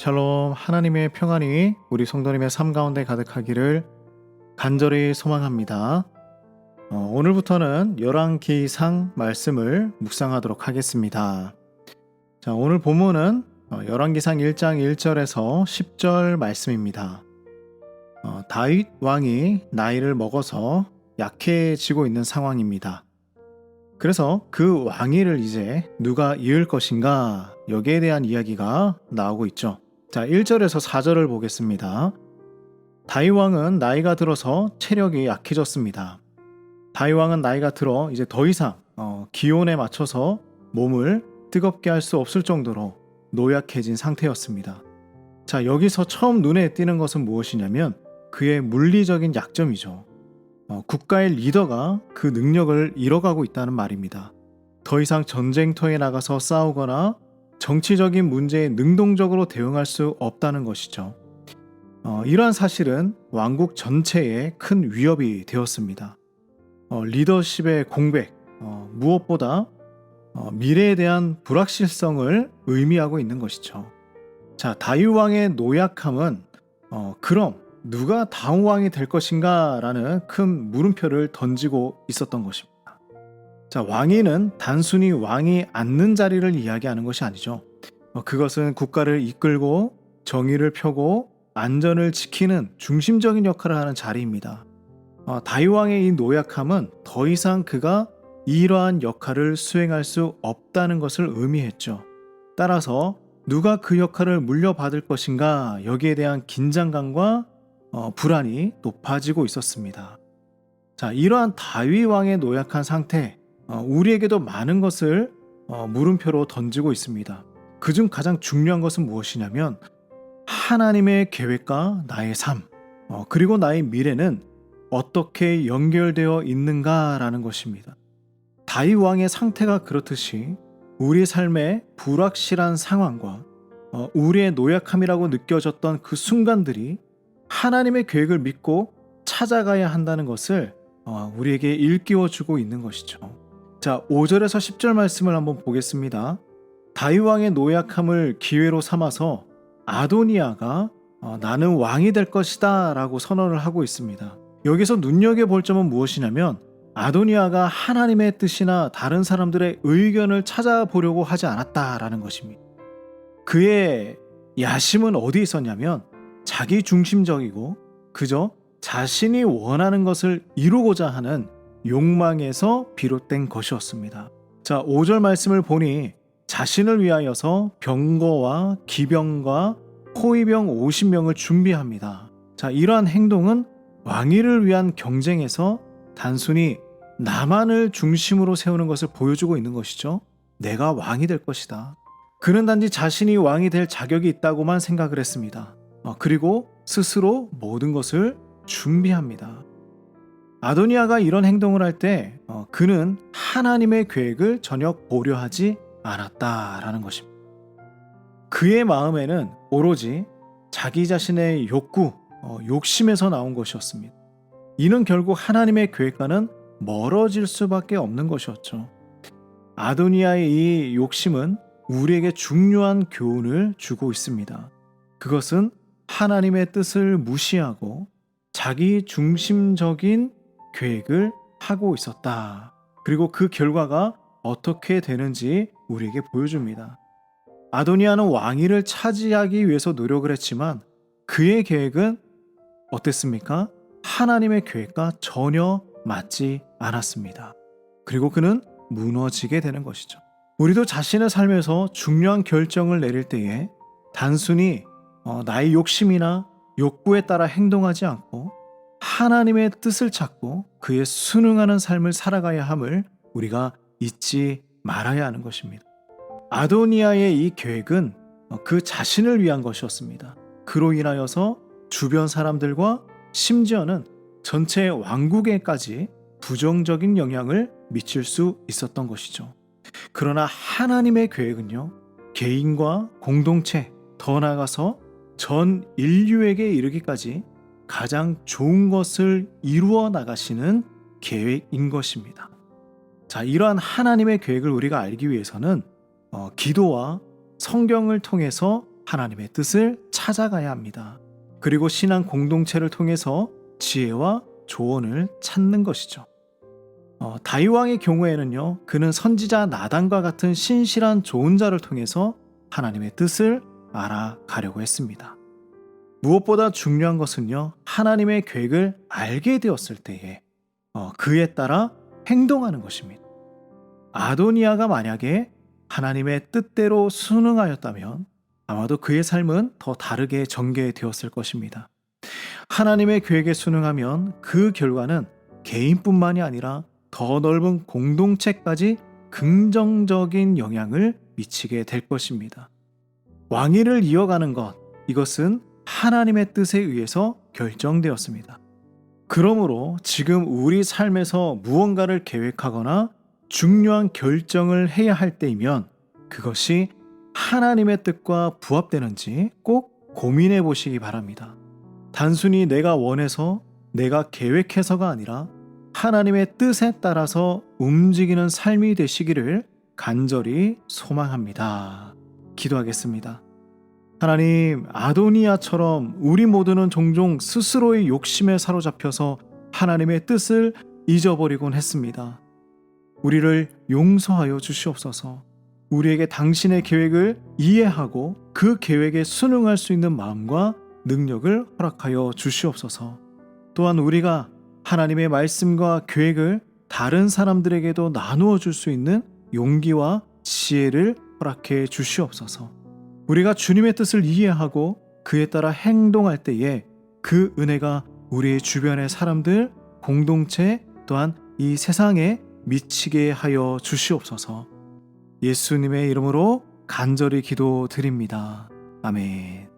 샬롬 하나님의 평안이 우리 성도님의 삶 가운데 가득하기를 간절히 소망합니다. 어, 오늘부터는 열왕기상 말씀을 묵상하도록 하겠습니다. 자, 오늘 본문은 어, 열왕기상 1장 1절에서 10절 말씀입니다. 어, 다윗 왕이 나이를 먹어서 약해지고 있는 상황입니다. 그래서 그 왕위를 이제 누가 이을 것인가 여기에 대한 이야기가 나오고 있죠. 자, 1절에서 4절을 보겠습니다. 다윗 왕은 나이가 들어서 체력이 약해졌습니다. 다윗 왕은 나이가 들어 이제 더 이상 어, 기온에 맞춰서 몸을 뜨겁게 할 수 없을 정도로 노약해진 상태였습니다. 자, 여기서 처음 눈에 띄는 것은 무엇이냐면 그의 물리적인 약점이죠. 어, 국가의 리더가 그 능력을 잃어가고 있다는 말입니다. 더 이상 전쟁터에 나가서 싸우거나 정치적인 문제에 능동적으로 대응할 수 없다는 것이죠. 어, 이러한 사실은 왕국 전체에 큰 위협이 되었습니다. 어, 리더십의 공백, 어, 무엇보다 어, 미래에 대한 불확실성을 의미하고 있는 것이죠. 자, 다윗 왕의 노약함은 어, 그럼 누가 다음 왕이 될 것인가라는 큰 물음표를 던지고 있었던 것입니다. 자, 왕위는 단순히 왕이 앉는 자리를 이야기하는 것이 아니죠. 어, 그것은 국가를 이끌고 정의를 펴고 안전을 지키는 중심적인 역할을 하는 자리입니다. 어, 다윗 왕의 이 노약함은 더 이상 그가 이러한 역할을 수행할 수 없다는 것을 의미했죠. 따라서 누가 그 역할을 물려받을 것인가 여기에 대한 긴장감과 어, 불안이 높아지고 있었습니다. 자, 이러한 다윗 왕의 노약한 상태, 어, 우리에게도 많은 것을 어, 물음표로 던지고 있습니다. 그중 가장 중요한 것은 무엇이냐면 하나님의 계획과 나의 삶, 어, 그리고 나의 미래는 어떻게 연결되어 있는가라는 것입니다. 다윗 왕의 상태가 그렇듯이 우리 삶의 불확실한 상황과 어, 우리의 노약함이라고 느껴졌던 그 순간들이 하나님의 계획을 믿고 찾아가야 한다는 것을 어, 우리에게 일깨워 주고 있는 것이죠. 자, 5절에서 10절 말씀을 한번 보겠습니다. 다윗 왕의 노약함을 기회로 삼아서 아도니아가 어, 나는 왕이 될 것이다 라고 선언을 하고 있습니다. 여기서 눈여겨 볼 점은 무엇이냐면 아도니아가 하나님의 뜻이나 다른 사람들의 의견을 찾아보려고 하지 않았다라는 것입니다. 그의 야심은 어디 있었냐면 자기 중심적이고 그저 자신이 원하는 것을 이루고자 하는 욕망에서 비롯된 것이었습니다. 자, 5절 말씀을 보니 자신을 위하여서 병거와 기병과 호위병 50명을 준비합니다. 자, 이러한 행동은 왕위를 위한 경쟁에서 단순히 나만을 중심으로 세우는 것을 보여주고 있는 것이죠. 내가 왕이 될 것이다. 그는 단지 자신이 왕이 될 자격이 있다고만 생각을 했습니다. 어, 그리고 스스로 모든 것을 준비합니다. 아도니아가 이런 행동을 할때 어, 그는 하나님의 계획을 전혀 고려하지 않았다라는 것입니다. 그의 마음에는 오로지 자기 자신의 욕구, 어, 욕심에서 나온 것이었습니다. 이는 결국 하나님의 계획과는 멀어질 수밖에 없는 것이었죠. 아도니아의 이 욕심은 우리에게 중요한 교훈을 주고 있습니다. 그것은 하나님의 뜻을 무시하고 자기 중심적인 계획을 하고 있었다. 그리고 그 결과가 어떻게 되는지 우리에게 보여줍니다. 아도니아는 왕위를 차지하기 위해서 노력을 했지만 그의 계획은 어땠습니까? 하나님의 계획과 전혀 맞지 않았습니다. 그리고 그는 무너지게 되는 것이죠. 우리도 자신의 삶에서 중요한 결정을 내릴 때에 단순히 어, 나의 욕심이나 욕구에 따라 행동하지 않고 하나님의 뜻을 찾고 그에 순응하는 삶을 살아가야 함을 우리가 잊지 말아야 하는 것입니다. 아도니아의 이 계획은 어, 그 자신을 위한 것이었습니다. 그로 인하여서 주변 사람들과 심지어는 전체 왕국에까지 부정적인 영향을 미칠 수 있었던 것이죠. 그러나 하나님의 계획은요, 개인과 공동체, 더 나아가서 전 인류에게 이르기까지 가장 좋은 것을 이루어 나가시는 계획인 것입니다. 자, 이러한 하나님의 계획을 우리가 알기 위해서는 어, 기도와 성경을 통해서 하나님의 뜻을 찾아가야 합니다. 그리고 신앙 공동체를 통해서 지혜와 조언을 찾는 것이죠. 어, 다윗왕의 경우에는요, 그는 선지자 나단과 같은 신실한 좋은 자를 통해서 하나님의 뜻을 알아가려고 했습니다. 무엇보다 중요한 것은요, 하나님의 계획을 알게 되었을 때에 어, 그에 따라 행동하는 것입니다. 아도니아가 만약에 하나님의 뜻대로 순응하였다면 아마도 그의 삶은 더 다르게 전개되었을 것입니다. 하나님의 계획에 순응하면 그 결과는 개인뿐만이 아니라 더 넓은 공동체까지 긍정적인 영향을 미치게 될 것입니다. 왕위를 이어가는 것, 이것은 하나님의 뜻에 의해서 결정되었습니다. 그러므로 지금 우리 삶에서 무언가를 계획하거나 중요한 결정을 해야 할 때이면 그것이 하나님의 뜻과 부합되는지 꼭 고민해 보시기 바랍니다. 단순히 내가 원해서 내가 계획해서가 아니라 하나님의 뜻에 따라서 움직이는 삶이 되시기를 간절히 소망합니다. 기도하겠습니다. 하나님, 아도니아처럼 우리 모두는 종종 스스로의 욕심에 사로잡혀서 하나님의 뜻을 잊어버리곤 했습니다. 우리를 용서하여 주시옵소서. 우리에게 당신의 계획을 이해하고 그 계획에 순응할 수 있는 마음과 능력을 허락하여 주시옵소서. 또한 우리가 하나님의 말씀과 계획을 다른 사람들에게도 나누어 줄 수 있는 용기와 지혜를 허락해 주시옵소서. 우리가 주님의 뜻을 이해하고 그에 따라 행동할 때에 그 은혜가 우리의 주변의 사람들, 공동체 또한 이 세상에 미치게 하여 주시옵소서. 예수님의 이름으로 간절히 기도드립니다. 아멘.